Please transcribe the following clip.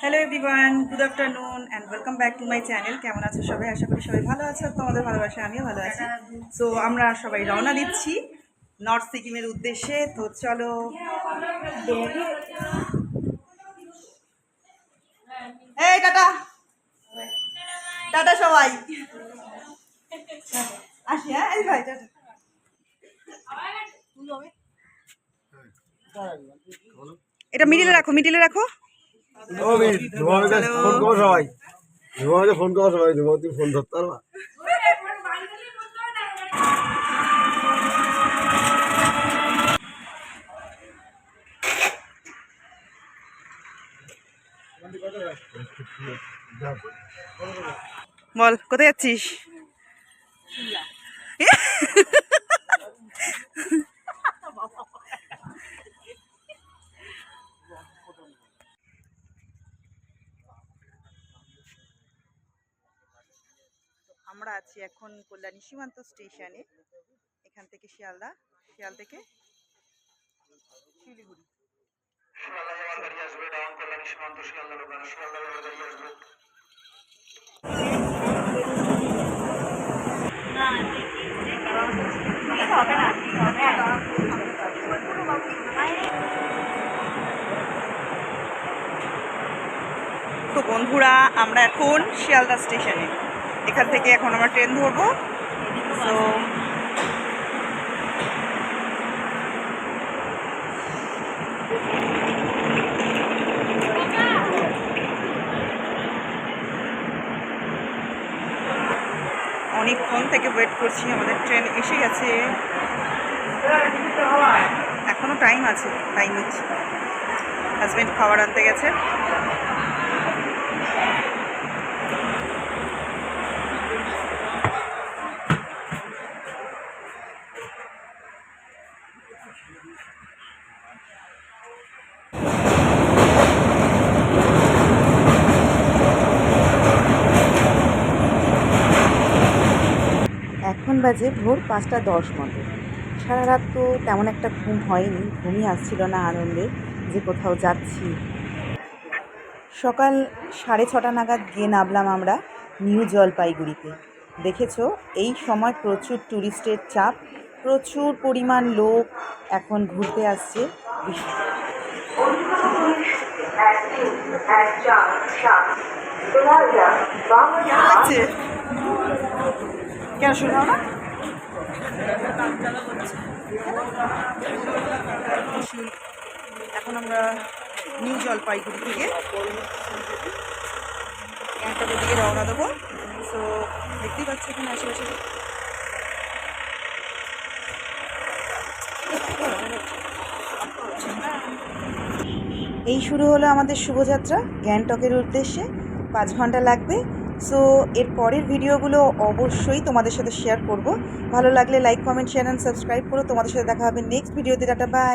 Hello everyone good afternoon and welcome back to my channel কেমন আছো সবাই? আশা করি সবাই ভালো আছো। তোমাদের ভালোবাসা আমিও ভালো আছি। সো আমরা সবাই রওনা দিচ্ছি নর্থ সিকিমের উদ্দেশ্যে। তো চলো। এই টাটা। টাটা সবাই। আসি হ্যাঁ? এই ভাই টাটা। এটা মিডিলে রাখো মিডিলে রাখো। ফোন করো সবাই। ধুমাকে ফোন করো সবাই ধুমা তুমি ফোন ধরতে পারবা। বল কোথায় যাচ্ছিস? আমরা আছি এখন কল্যাণী সীমান্ত স্টেশনে। এখান থেকে শিয়ালদা, শিয়াল থেকে শিলিগুড়ি। তো বন্ধুরা, আমরা এখন শিয়ালদা স্টেশনে। এখান থেকে এখন আমরা ট্রেন ধরবো। তো অনেকক্ষণ থেকে ওয়েট করছি, আমাদের ট্রেন এসে গেছে। এখনও টাইম আছে টাইম হচ্ছে। হাজব্যান্ড খাবার আনতে গেছে। এখন বাজে ভোর পাঁচটা দশ মতো। সারা রাত তো তেমন একটা ঘুম হয়নি, ঘুমই আসছিল না আনন্দে যে কোথাও যাচ্ছি। সকাল সাড়ে ছটা নাগাদ গিয়ে নামলাম আমরা নিউ জলপাইগুড়িতে। দেখেছ, এই সময় প্রচুর ট্যুরিস্টের চাপ, প্রচুর পরিমাণ লোক এখন ঘুরতে আসছে। লাগছে কেন শোনাও না? এখন আমরা নিউ জলপাইগুড়ি থেকে গ্যাংটকের দিকে রওনা দেবো। সো দেখতেই পাচ্ছি এখানে আশেপাশে এই শুরু হলো আমাদের শুভযাত্রা, গ্যাংটকের উদ্দেশ্যে। পাঁচ ঘণ্টা লাগবে। সো এর পরের ভিডিওগুলো অবশ্যই তোমাদের সাথে শেয়ার করব। ভালো লাগলে like comment share and subscribe করো। তোমাদের সাথে দেখা হবে নেক্সট ভিডিওতে। Tata bye